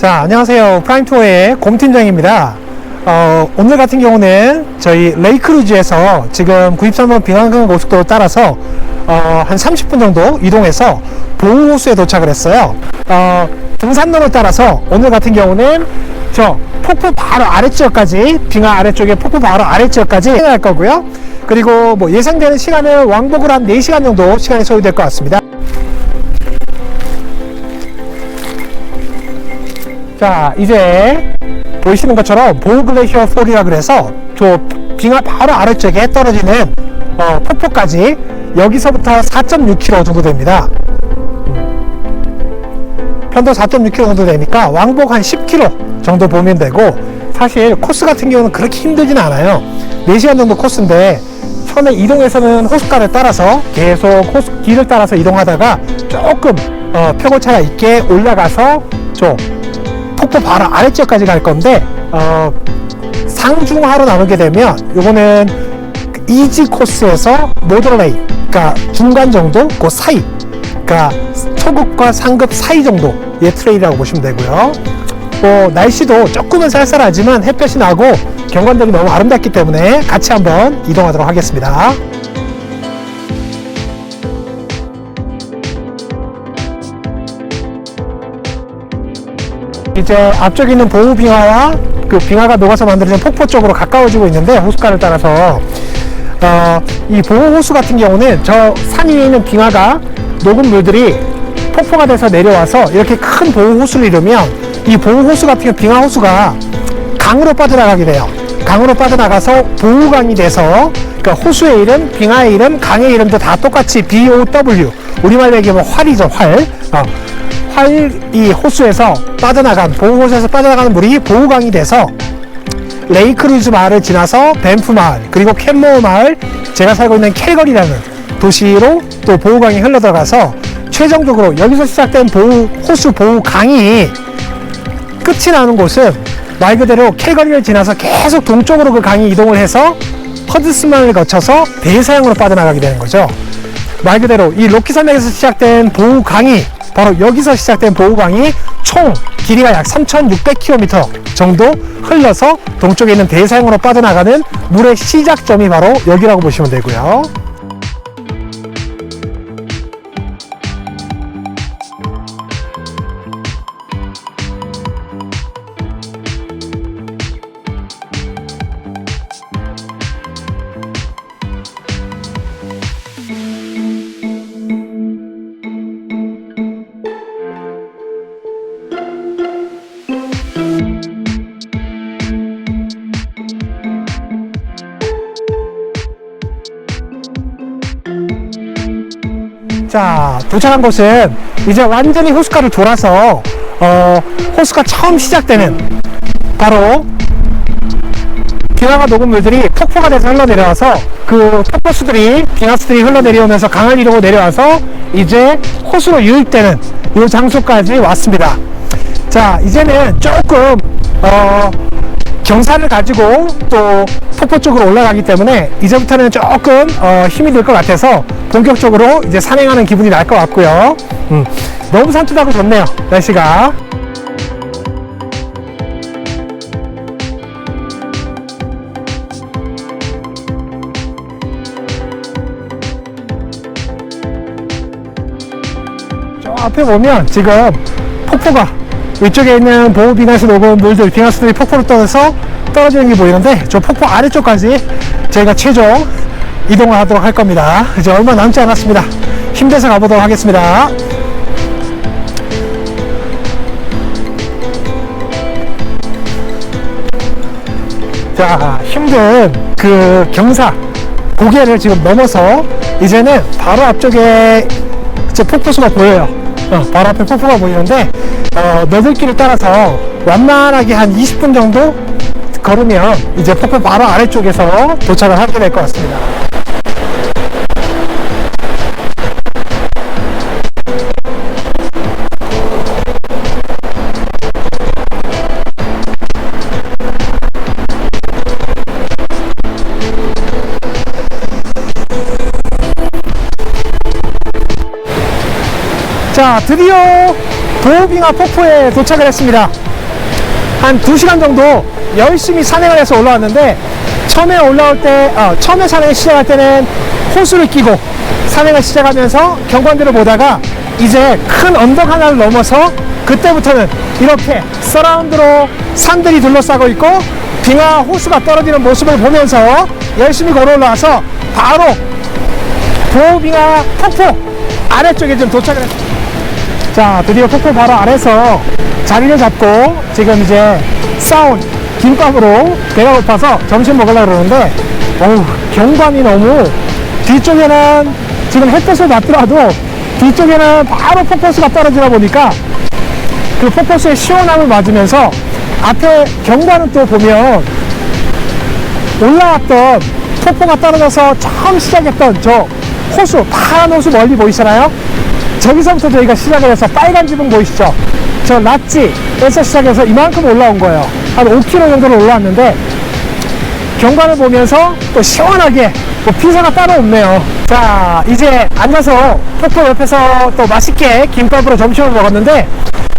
자, 안녕하세요. 프라임투어의 곰팀장입니다. 어, 오늘 같은 경우는 저희 레이크루즈에서 지금 93번 빙하강 고속도로 따라서 어, 한 30분 정도 이동해서 보호호수에 도착을 했어요. 어, 등산로를 따라서 오늘 같은 경우는 저 폭포 바로 아래쪽까지 빙하 아래쪽에 폭포 바로 아래쪽까지 할 거고요. 그리고 뭐 예상되는 시간은 왕복을 한 4시간 정도 시간이 소요될 것 같습니다. 자 이제 보이시는 것처럼 보글레이셔 폴이라 그래서 저 빙하 바로 아래쪽에 떨어지는 어, 폭포까지 여기서부터 4.6km 정도 됩니다. 음. 편도 4.6km 정도 되니까 왕복 한 10km 정도 보면 되고 사실 코스 같은 경우는 그렇게 힘들진 않아요. 4시간 정도 코스인데 처음에 이동해서는 호숫가를 따라서 계속 호수 길을 따라서 이동하다가 조금 어, 표고차가 있게 올라가서 좀 폭포 바로 아래쪽까지 갈 건데 어, 상중하로 나누게 되면 요거는 이지 코스에서 모더레이 그러니까 중간 정도 그 사이 그러니까 초급과 상급 사이 정도의 트레일이라고 보시면 되고요. 뭐 날씨도 조금은 쌀쌀하지만 햇볕이 나고 경관들이 너무 아름답기 때문에 같이 한번 이동하도록 하겠습니다 이제 앞쪽에 있는 보호 빙하와 그 빙하가 녹아서 만들어진 폭포 쪽으로 가까워지고 있는데 호숫가를 따라서 어, 이 보호 호수 같은 경우는 저 산 위에 있는 빙하가 녹은 물들이 폭포가 돼서 내려와서 이렇게 큰 보호 호수를 이루면 이 보호 호수 같은 경우 빙하 호수가 강으로 빠져나가게 돼요. 강으로 빠져나가서 보호강이 돼서 그러니까 호수의 이름, 빙하의 이름, 강의 이름도 다 똑같이 BOW 우리말로 얘기하면 활이죠 활. 어, 활이 호수에서 빠져나간 보호호수에서 빠져나가는 물이 보호강이 돼서 레이크루즈 마을을 지나서 밴프 마을 그리고 캔모어 마을 제가 살고 있는 캘거리라는 도시로 또 보호강이 흘러들어가서 최종적으로 여기서 시작된 보호 호수 보호강이 끝이 나는 곳은 말 그대로 캘거리를 지나서 계속 동쪽으로 그 강이 이동을 해서 허드스만을 거쳐서 대서양으로 빠져나가게 되는 거죠. 말 그대로 이 로키 산맥에서 시작된 보호강이 바로 여기서 시작된 보호강이 총 길이가 약 3,600km 정도 흘러서 동쪽에 있는 대서양으로 빠져나가는 물의 시작점이 바로 여기라고 보시면 되고요. 자, 도착한 곳은 이제 완전히 호숫가를 돌아서 어, 호수가 처음 시작되는 바로 빙하가 녹은 물들이 폭포가 돼서 흘러내려와서 그 폭포수들이 빙하수들이 흘러내려오면서 강을 이루고 내려와서 이제 호수로 유입되는 이 장소까지 왔습니다. 자, 이제는 조금 어, 경사를 가지고 또 폭포 쪽으로 올라가기 때문에 이제부터는 조금 어, 힘이 들 것 같아서 본격적으로 이제 산행하는 기분이 날 것 같고요. 음, 너무 산뜻하고 좋네요. 날씨가. 저 앞에 보면 지금 폭포가 위쪽에 있는 보호빙하에서 녹은 물들, 빙하수들이 폭포로 떠서 떨어지는 게 보이는데 저 폭포 아래쪽까지 저희가 최종 이동을 하도록 할 겁니다. 이제 얼마 남지 않았습니다. 힘내서 가보도록 하겠습니다. 자, 힘든 그 경사, 고개를 지금 넘어서 이제는 바로 앞쪽에 제 폭포수가 보여요. 어, 바로 앞에 폭포가 보이는데 어, 너들길을 따라서 완만하게 한 20분 정도 걸으면 이제 폭포 바로 아래쪽에서 도착을 하게 될 것 같습니다. 자, 드디어 도빙하 폭포에 도착을 했습니다. 한 2시간 정도 열심히 산행을 해서 올라왔는데 처음에 올라올 때, 어, 처음에 산행 시작할 때는 호수를 끼고 산행을 시작하면서 경관들을 보다가 이제 큰 언덕 하나를 넘어서 그때부터는 이렇게 서라운드로 산들이 둘러싸고 있고 빙하 호수가 떨어지는 모습을 보면서 열심히 걸어 올라와서 바로 보빙하 폭포 아래쪽에 좀 도착을 했습니다. 자, 드디어 폭포 바로 아래서 자리를 잡고 지금 이제 싸온 김밥으로 배가 고파서 점심 먹으려고 그러는데, 어우, 경관이 너무 뒤쪽에는 지금 햇볕을 받더라도 뒤쪽에는 바로 폭포수가 떨어지다 보니까 그 폭포수의 시원함을 맞으면서 앞에 경관은 또 보면 올라왔던 폭포가 떨어져서 처음 시작했던 저 호수, 파란 호수 멀리 보이시나요? 저기서부터 저희가 시작을 해서 빨간 지붕 보이시죠? 저 낫지에서 시작해서 이만큼 올라온 거예요. 한 5km 정도로 올라왔는데 경관을 보면서 또 시원하게 뭐 피서가 따로 없네요. 자, 이제 앉아서 폭포 옆에서 또 맛있게 김밥으로 점심을 먹었는데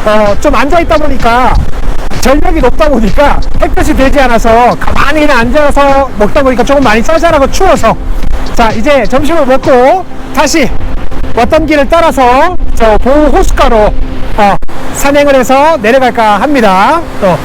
어, 좀 앉아있다 보니까 전력이 높다 보니까 햇볕이 되지 않아서 가만히 그냥 앉아서 먹다 보니까 조금 많이 짜잘하고 추워서 자 이제 점심을 먹고 다시 왔던 길을 따라서 저 보호 호숫가로 어, 산행을 해서 내려갈까 합니다. 어,